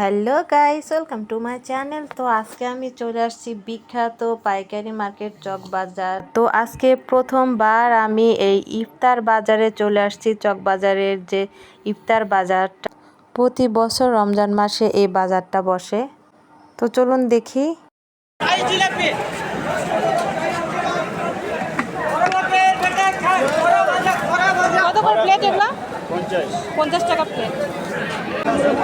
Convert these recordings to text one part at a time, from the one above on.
Hello guys, welcome to my channel. তো আজকে আমি চলে আসছি বিখ্যাত পাইকারি মার্কেট চক বাজার। তো আজকে প্রথমবার আমি এই ইফতার বাজারে চলে আসছি চক বাজারের যে ইফতার বাজারটা। প্রতি বছর রমজান মাসে এই বাজারটা বসে। তো চলুন দেখি। পঞ্চাশ। টাকা প্লেট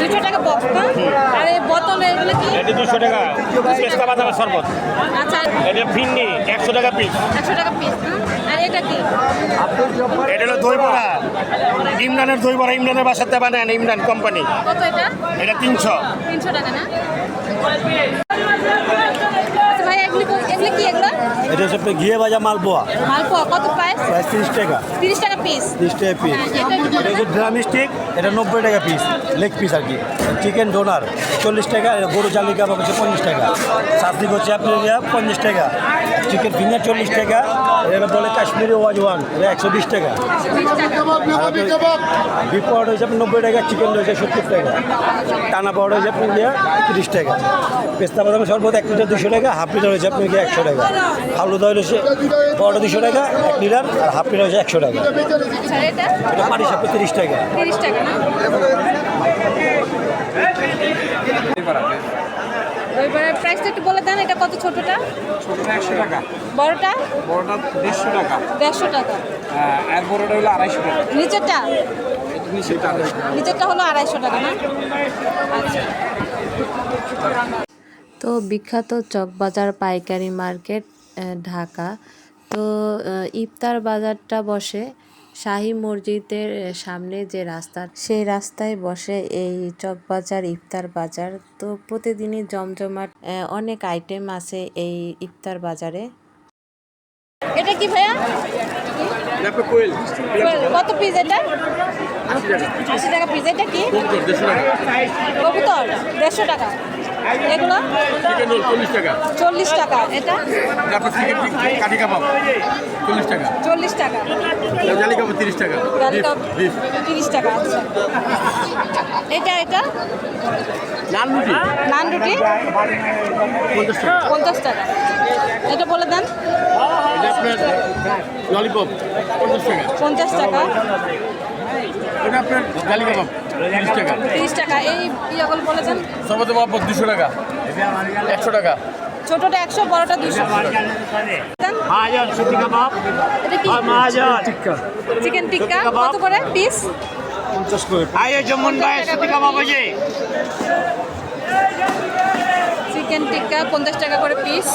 দুশো টাকা বক্স না আর এই বোতলে এগুলো কি এটা দুশো টাকা। পেস্তা বাদামের শরবত। আচ্ছা এটা ফিন্নি একশো টাকা পিস একশো টাকা পিস আর এটা কি? এটা হলো দই বড়া ইমরানের দই বড়া ইমরানের বাসাতে বানায় ইমরান কোম্পানি কত এটা? এটা তিনশো। তিনশো টাকা না আচ্ছা ভাই এগুলি কো- এগুলি কি এগুলো এটা হচ্ছে আপনার ঘিয়ে ভাজা মালপোয়া। মালপোয়া কত প্রাইস তিরিশ টাকা। তিরিশ টাকা পিস তিরিশ টাকা পিস হ্যাঁ, এটা হচ্ছে ড্রাম স্টিক এটা নব্বই টাকা পিস লেগ পিস আর কি। চিকেন ডোনার চল্লিশ টাকা গরু চালি কাবাব হচ্ছে পঞ্চাশ টাকা। সাতদিক হচ্ছে আপনার পঞ্চাশ টাকা। চিকেন ফিঙ্গার চল্লিশ টাকা এটা বলে কাশ্মীরি ওয়াজ ওয়ান এটা একশো বিশ টাকা। বিফ পাউডার হচ্ছে নব্বই টাকা চিকেন রয়েছে সত্তর টাকা। টানা পাউডার হচ্ছে আপনার ইয়া তিরিশ টাকা। পেস্তা বাদামের শরবত এক লিটার দুশো টাকা হাফ লিটার হচ্ছে আপনার গিয়ে একশো টাকা। ফালুদা হচ্ছে পাউডার দুশো টাকা এক লিটার আর হাফ লিটার হচ্ছে একশো টাকা। এটা এটা পাটি সাপে তিরিশ টাকা। তিরিশ টাকা এবারে প্রাইসটা একটু বলে দেন এটা কত ছোটটা? ছোটটা একশো টাকা। বড়টা? বড়টা দেড়শো টাকা। দেড়শো টাকা। হ্যাঁ, আর বড়টা হলো আড়াইশো টাকা। নিচেরটা? নিচেরটা হলো আড়াইশো টাকা না? আচ্ছা। তো বিখ্যাত চকবাজার পাইকারি মার্কেট ঢাকা। তো ইফতার বাজারটা বসে। শাহী মসজিদের সামনে যে রাস্তা সেই রাস্তায় বসে এই চকবাজার ইফতার বাজার। তো প্রতিদিনই জমজমাট অনেক আইটেম আছে এই ইফতার বাজারে। এটা কি ভাইয়া? কত পিস এটা? আশি টাকা। পিস এটা কি? কবুতর দেড়শো টাকা। এগুলো? চল্লিশ টাকা। চল্লিশ টাকা। এটা? কাঠি কাবাব। চল্লিশ টাকা। চল্লিশ টাকা। জালি কাবাব তিরিশ টাকা। তিরিশ টাকা আচ্ছা। এটা এটা? নান রুটি। নান রুটি? পঞ্চাশ টাকা। এটা বলে দেন। ললিপপ পঞ্চাশ টাকা। পঞ্চাশ টাকা। এটা আপনার জালি কাবাব। টাকা। তিরিশ টাকা। এই ইয়েগুলো বলে দেন সর্বত দুশো টাকা। একশো টাকা। ছোটটা একশো বড়টা দুশো। চিকেন টিক্কা। কত করে? পিস? পঞ্চাশ করে। চিকেন টিক্কা পঞ্চাশ টাকা করে পিস।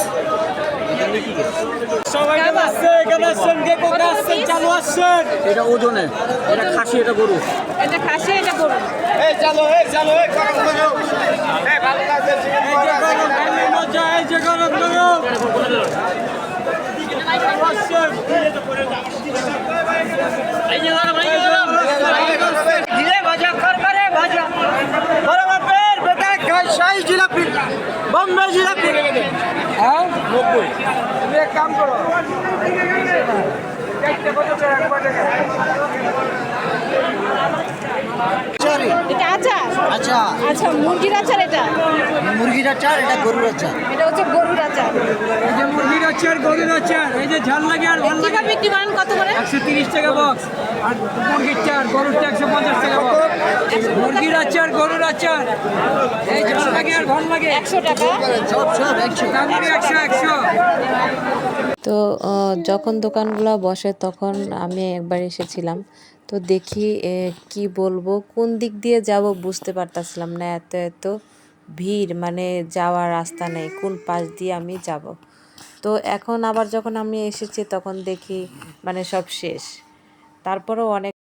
এটা ওজনে। এটা খাসি এটা গরু। এটা খাসি এটা গরু। এই চালো এই চালো এই গরম গরম। এই ভালো লাগছে এই যে গরম এই এই যে গরম গরম হ্যাঁ নব্বই তুমি এক কাম করো এটা আচার আচ্ছা মুরগির আচার এটা? মুরগির আচার এটা গরুর আচার। এটা হচ্ছে গরুর আচার। এই যে মুরগির আচার গরুর আচার এই যে ঝাল লাগে আর ভালো লাগে। বিক্রি করেন কত করে? একশো তিরিশ টাকা বক্স আর মুরগির চার গরুর একশো পঞ্চাশ টাকা বক্স মুরগির আচার গরুর আচার। এই ঝাল লাগে আর ভালো লাগে। একশো টাকা? সব সব একশো। তারপরে একশো একশো। তো যখন দোকানগুলো বসে তখন আমি একবার এসেছিলাম। তো দেখি কি বলব, কোন দিক দিয়ে যাব বুঝতে পারতাছিলাম না। এত এত ভিড় মানে যাওয়ার রাস্তা নেই, কোন পাশ দিয়ে আমি যাব। তো এখন আবার যখন আমি এসেছি তখন দেখি মানে সব শেষ। তারপরেও অনেক